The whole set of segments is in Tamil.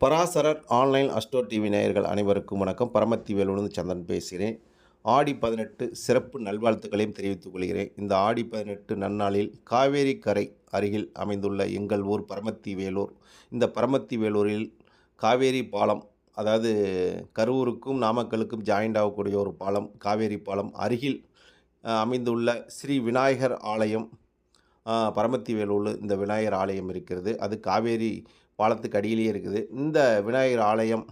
பராசரர் ஆன்லைன் அஸ்டோ டிவி நேயர்கள் அனைவருக்கும் வணக்கம். பரமத்தி வேலுடன் சந்திரன் பேசுகிறேன். ஆடி பதினெட்டு சிறப்பு நல்வாழ்த்துக்களையும் தெரிவித்துக் கொள்கிறேன். இந்த ஆடி பதினெட்டு நன்னாளில் காவேரி கரை அருகில் அமைந்துள்ள எங்கள் ஊர் பரமத்தி வேலூர் இந்த பரமத்தி வேலூரில் காவேரி பாலம் அதாவது கரூருக்கும் நாமக்கலுக்கும் ஜாயிண்ட் ஆகக்கூடிய ஒரு பாலம் காவேரி பாலம் அருகில் அமைந்துள்ள ஸ்ரீ விநாயகர் ஆலயம் பரமத்தி வேலூரில் இந்த விநாயகர் ஆலயம் இருக்கிறது. அது காவேரி பாலத்துக்கு அடியிலேயே இருக்குது. இந்த விநாயகர் ஆலயம்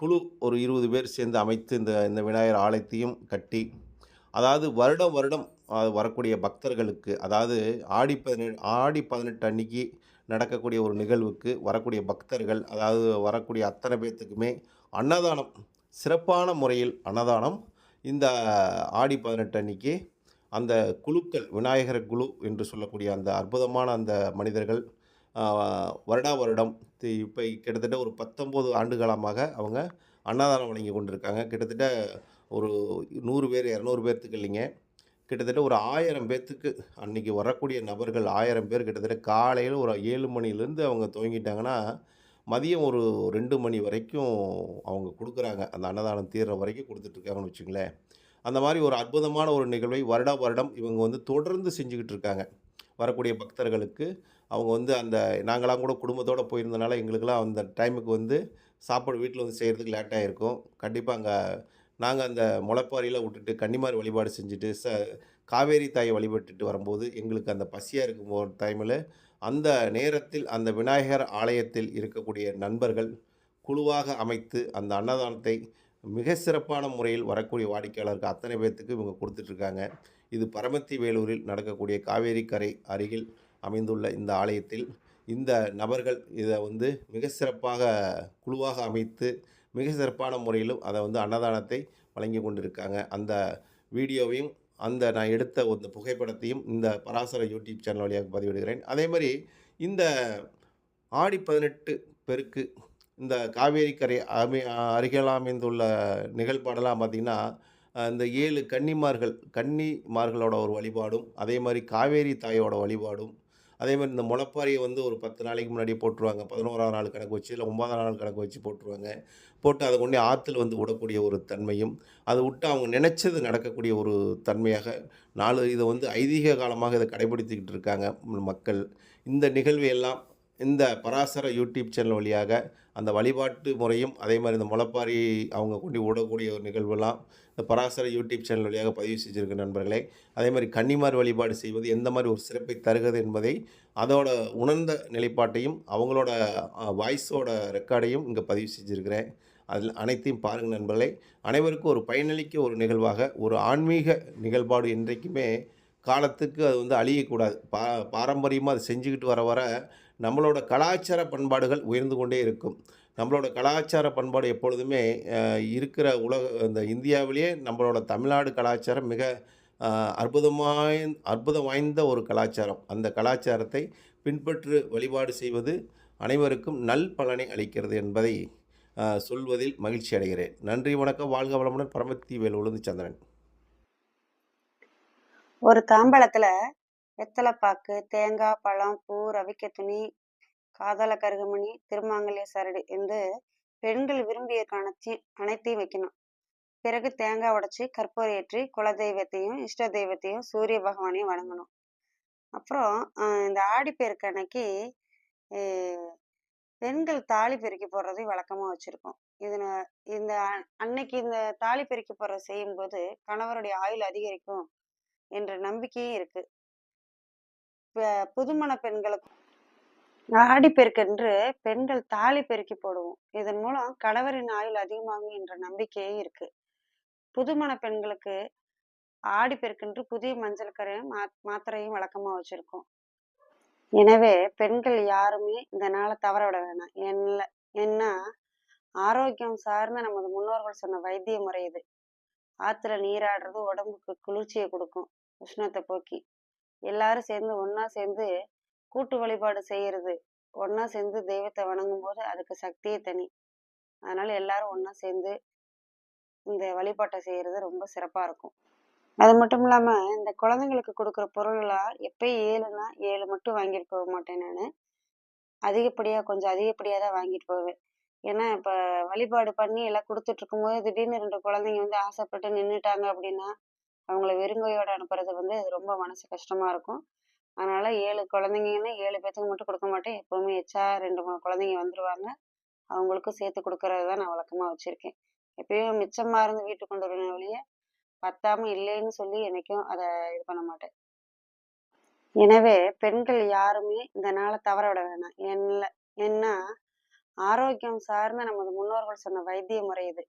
குழு ஒரு இருபது பேர் சேர்ந்து அமைத்து இந்த இந்த விநாயகர் ஆலயத்தையும் கட்டி அதாவது வருடம் வருடம் வரக்கூடிய பக்தர்களுக்கு அதாவது ஆடி பதினெட்டு ஆடி பதினெட்டு அன்னைக்கு நடக்கக்கூடிய ஒரு நிகழ்வுக்கு வரக்கூடிய பக்தர்கள் அதாவது வரக்கூடிய அத்தனை பேர்த்துக்குமே அன்னதானம் சிறப்பான முறையில் அன்னதானம் இந்த ஆடி பதினெட்டு அன்னைக்கு அந்த குழுக்கள் விநாயகர் குழு என்று சொல்லக்கூடிய அந்த அற்புதமான அந்த மனிதர்கள் வருடா வருடம். இப்போ கிட்டத்தட்ட ஒரு பத்தொம்போது ஆண்டு காலமாக அவங்க அன்னதானம் வழங்கி கொண்டிருக்காங்க. கிட்டத்தட்ட ஒரு நூறு பேர் இரநூறு பேர்த்துக்கு இல்லைங்க. கிட்டத்தட்ட ஒரு ஆயிரம் பேர்த்துக்கு அன்றைக்கி வரக்கூடிய நபர்கள் ஆயிரம் பேர் கிட்டத்தட்ட காலையில் ஒரு ஏழு மணிலேருந்து அவங்க துவங்கிட்டாங்கன்னா மதியம் ஒரு ரெண்டு மணி வரைக்கும் அவங்க கொடுக்குறாங்க. அந்த அன்னதானம் தீர்ற வரைக்கும் கொடுத்துட்ருக்காங்கன்னு வச்சுங்களேன். அந்த மாதிரி ஒரு அற்புதமான ஒரு நிகழ்வை வருடா வருடம் இவங்க வந்து தொடர்ந்து செஞ்சுக்கிட்டு இருக்காங்க. வரக்கூடிய பக்தர்களுக்கு அவங்க வந்து அந்த நாங்களாம் கூட குடும்பத்தோடு போயிருந்தனால எங்களுக்கெல்லாம் அந்த டைமுக்கு வந்து சாப்பாடு வீட்டில் வந்து செய்கிறதுக்கு லேட்டாக இருக்கும் கண்டிப்பாக அங்கே நாங்கள் அந்த முளைப்பாரியில் விட்டுட்டு கன்னிமாரி வழிபாடு செஞ்சுட்டு ச காவேரி தாயை வழிபட்டுட்டு வரும்போது எங்களுக்கு அந்த பசியாக இருக்கும் ஒரு டைமில் அந்த நேரத்தில் அந்த விநாயகர் ஆலயத்தில் இருக்கக்கூடிய நண்பர்கள் குழுவாக அமைத்து அந்த அன்னதானத்தை மிக சிறப்பான முறையில் வரக்கூடிய வாடிக்கையாளருக்கு அத்தனை பேர்த்துக்கு இவங்க கொடுத்துட்ருக்காங்க. இது பரமத்தி வேலூரில் நடக்கக்கூடிய காவேரி கரை அருகில் அமைந்துள்ள இந்த ஆலயத்தில் இந்த நபர்கள் இதை வந்து மிக சிறப்பாக குழுவாக அமைத்து மிக சிறப்பான முறையிலும் அதை வந்து அன்னதானத்தை வழங்கி கொண்டிருக்காங்க. அந்த வீடியோவையும் அந்த நான் எடுத்த அந்த புகைப்படத்தையும் இந்த பராசர யூடியூப் சேனல் வழியாக பதிவிடுகிறேன். அதே மாதிரி இந்த ஆடி பதினெட்டு பெருக்கு இந்த காவேரி கரை அமை அருகில் அமைந்துள்ள நிகழ்பாடெல்லாம் பார்த்திங்கன்னா இந்த ஏழு கன்னிமார்கள் கன்னிமார்களோட ஒரு வழிபாடும் அதே மாதிரி காவேரி தாயோட வழிபாடும் அதே மாதிரி இந்த முளைப்பாரியை வந்து ஒரு பத்து நாளைக்கு முன்னாடியே போட்டுருவாங்க. பதினோராம் நாள் கணக்கு வச்சு இல்லை ஒன்பதாம் நாள் கணக்கு வச்சு போட்டுருவாங்க. போட்டு அதை கொண்டு ஆற்றுல வந்து விடக்கூடிய ஒரு தன்மையும் அதை விட்டு அவங்க நினச்சது நடக்கக்கூடிய ஒரு தன்மையாக நாலு இதை வந்து ஐதீக காலமாக இதை கடைபிடித்துக்கிட்டு இருக்காங்க மக்கள். இந்த நிகழ்வு எல்லாம் இந்த பராசர யூடியூப் சேனல் வழியாக அந்த வழிபாட்டு முறையும் அதே மாதிரி இந்த முளைப்பாரி அவங்க கொண்டு விடக்கூடிய ஒரு நிகழ்வெல்லாம் இந்த பராசர யூடியூப் சேனல் வழியாக பதிவு செஞ்சுருக்க நண்பர்களே. அதே மாதிரி கன்னிமார் வழிபாடு செய்வது எந்த மாதிரி ஒரு சிறப்பை தருகிறது என்பதை அதோட உணர்ந்த நிலைப்பாட்டையும் அவங்களோட வாய்ஸோட ரெக்கார்டையும் இங்கே பதிவு செஞ்சுருக்கிறேன். அதில் அனைத்தையும் பாருங்கள் நண்பர்களே. அனைவருக்கும் ஒரு பயனளிக்க ஒரு நிகழ்வாக ஒரு ஆன்மீக நிகழ்பாடு என்றைக்குமே காலத்துக்கு அது வந்து அழியக்கூடாது. பா பாரம்பரியமாக அது செஞ்சுக்கிட்டு வர வர நம்மளோட கலாச்சார பண்பாடுகள் உயர்ந்து கொண்டே இருக்கும். நம்மளோட கலாச்சார பண்பாடு எப்பொழுதுமே இருக்கிற உலக இந்த இந்தியாவிலேயே நம்மளோட தமிழ்நாடு கலாச்சாரம் மிக அற்புதமாய் அற்புதம் வாய்ந்த ஒரு கலாச்சாரம். அந்த கலாச்சாரத்தை பின்பற்று வழிபாடு செய்வது அனைவருக்கும் நல் பலனை அளிக்கிறது என்பதை சொல்வதில் மகிழ்ச்சி அடைகிறேன். நன்றி வணக்கம். வாழ்க வளமுடன். பரமத்தி வேலுழுந்து சந்திரன். ஒரு தாம்பழத்துல வெத்தலைப்பாக்கு தேங்காய் பழம் பூ ரவிக்க துணி காதல கருகமணி திருமாங்கல்ய சரடு என்று பெண்கள் விரும்பிய அனைத்தி அனைத்தையும் வைக்கணும். பிறகு தேங்காய் உடைச்சி கற்பூரை ஏற்றி குல தெய்வத்தையும் இஷ்ட தெய்வத்தையும் சூரிய பகவானையும் வணங்கணும். அப்புறம் இந்த ஆடிப்பெருக்கு அன்னைக்கு பெண்கள் தாலி பெருக்கி போடுறதையும் வழக்கமா வச்சிருக்கோம். இதில் இந்த அன்னைக்கு இந்த தாலி பெருக்கி போடுற செய்யும்போது கணவருடைய ஆயுள் அதிகரிக்கும். என்ற நம்பிக்கையும் இருக்கு. புதுமண பெண்களுக்கு ஆடிப்பெருக்கென்று பெண்கள் தாலி பெருக்கி போடுவோம். இதன் மூலம் கணவரின் ஆயுள் அதிகமாகும் என்ற நம்பிக்கையே இருக்கு. புதுமண பெண்களுக்கு ஆடிப்பெருக்கென்று புதிய மஞ்சள் கரையும் மாத்திரையும் வழக்கமா வச்சிருக்கோம். எனவே பெண்கள் யாருமே இந்த நாளை தவற விட வேணாம். என்ன ஏன்னா ஆரோக்கியம் சார்ந்த நமது முன்னோர்கள் சொன்ன வைத்திய முறை இது. ஆத்துல நீராடுறது உடம்புக்கு குளிர்ச்சியை கொடுக்கும். உஷ்ணத்தை போக்கி. எல்லாரும் சேர்ந்து ஒன்றா சேர்ந்து கூட்டு வழிபாடு செய்யறது. ஒன்றா சேர்ந்து தெய்வத்தை வணங்கும் போது அதுக்கு சக்தியே தனி. அதனால எல்லாரும் ஒன்றா சேர்ந்து இந்த வழிபாட்டை செய்யறது ரொம்ப சிறப்பா இருக்கும். அது மட்டும் இல்லாம இந்த குழந்தைங்களுக்கு கொடுக்குற பொருள்களா எப்பயும் ஏழுனா ஏழு மட்டும் வாங்கிட்டு போக மாட்டேன் நான். அதிகப்படியா கொஞ்சம் அதிகப்படியா தான் வாங்கிட்டு போவேன். ஏன்னா இப்ப வழிபாடு பண்ணி எல்லாம் கொடுத்துட்டு இருக்கும்போது திடீர்னு ரெண்டு குழந்தைங்க வந்து ஆசைப்பட்டு நின்றுட்டாங்க அப்படின்னா, அவங்கள வெறுங்கையோட அனுப்புறது வந்து ரொம்ப மனசு கஷ்டமா இருக்கும். அதனால 7 குழந்தைங்கன்னா 7 பேத்துக்கு மட்டும் கொடுக்க மாட்டேன். எப்பவுமே எச்சா 2, 3 குழந்தைங்க வந்துருவாங்க. அவங்களுக்கும் சேர்த்து கொடுக்கறது தான் நான் வழக்கமா வச்சிருக்கேன். எப்பயும் மிச்சமா இருந்து வீட்டுக்கு கொண்டு வரணும் ஒழிய, பத்தாம இல்லைன்னு சொல்லி என்னைக்கும் அதை இது பண்ண மாட்டேன். எனவே பெண்கள் யாருமே இந்த நாளை தவற விட வேணாம். என்ன ஏன்னா, ஆரோக்கியம் சார்ந்த நமது முன்னோர்கள் சொன்ன வைத்திய முறை இது.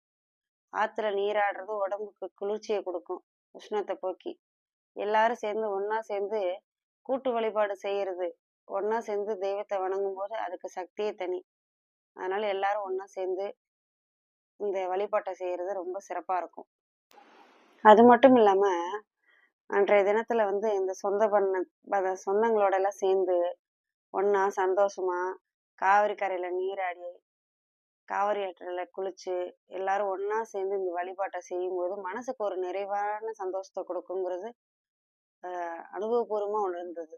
ஆத்துல நீராடுறது உடம்புக்கு குளிர்ச்சியை கொடுக்கும் உஷ்ணத்தை போக்கி. எல்லாரும் சேர்ந்து ஒன்றா சேர்ந்து கூட்டு வழிபாடு செய்யறது, ஒன்றா சேர்ந்து தெய்வத்தை வணங்கும் போது அதுக்கு சக்தியே தனி. அதனால எல்லாரும் ஒன்றா சேர்ந்து இந்த வழிபாட்டை செய்யறது ரொம்ப சிறப்பா இருக்கும். அது மட்டும் இல்லாம, அன்றைய தினத்துல வந்து இந்த சொந்த பண்ண சொந்தங்களோட எல்லாம் சேர்ந்து, ஒன்றா சந்தோஷமா காவிரி கரையில நீராடி, காவிரி ஆற்றில் குளிச்சு, எல்லாரும் ஒன்றா சேர்ந்து இந்த வழிபாட்டை செய்யும்போது, மனசுக்கு ஒரு நிறைவான சந்தோஷத்தை கொடுக்குங்கிறது அனுபவபூர்வமாக அனுபவபூர்வமா உணர்ந்தது.